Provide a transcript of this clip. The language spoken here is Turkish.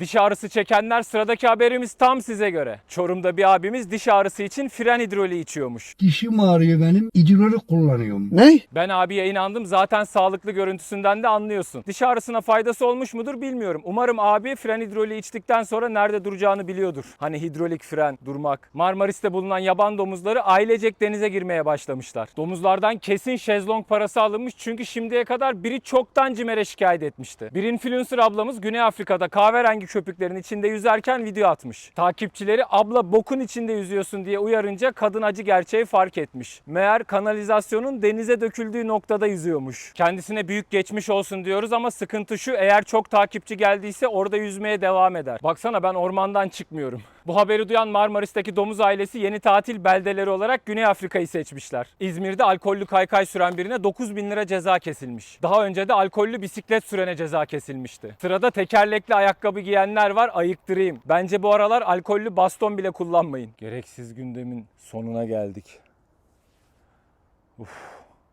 Diş ağrısı çekenler sıradaki haberimiz tam size göre. Çorum'da bir abimiz diş ağrısı için fren hidroliği içiyormuş. Dişim ağrıyor benim. İdrolik kullanıyorum. Ne? Ben abiye inandım zaten sağlıklı görüntüsünden de anlıyorsun. Diş ağrısına faydası olmuş mudur bilmiyorum. Umarım abi fren hidroliği içtikten sonra nerede duracağını biliyordur. Hani hidrolik fren, durmak. Marmaris'te bulunan yaban domuzları ailecek denize girmeye başlamışlar. Domuzlardan kesin şezlong parası alınmış çünkü şimdiye kadar biri çoktan CİMER'e şikayet etmişti. Bir influencer ablamız Güney Afrika'da kahverengi köpüklerin içinde yüzerken video atmış. Takipçileri abla bokun içinde yüzüyorsun diye uyarınca kadın acı gerçeği fark etmiş. Meğer kanalizasyonun denize döküldüğü noktada yüzüyormuş. Kendisine büyük geçmiş olsun diyoruz ama sıkıntı şu eğer çok takipçi geldiyse orada yüzmeye devam eder. Baksana ben ormandan çıkmıyorum. Bu haberi duyan Marmaris'teki domuz ailesi yeni tatil beldeleri olarak Güney Afrika'yı seçmişler. İzmir'de alkollü kaykay süren birine 9 bin lira ceza kesilmiş. Daha önce de alkollü bisiklet sürene ceza kesilmişti. Sırada tekerlekli ayakkabı giyenler var ayıktırayım. Bence bu aralar alkollü baston bile kullanmayın. Gereksiz gündemin sonuna geldik. Uf.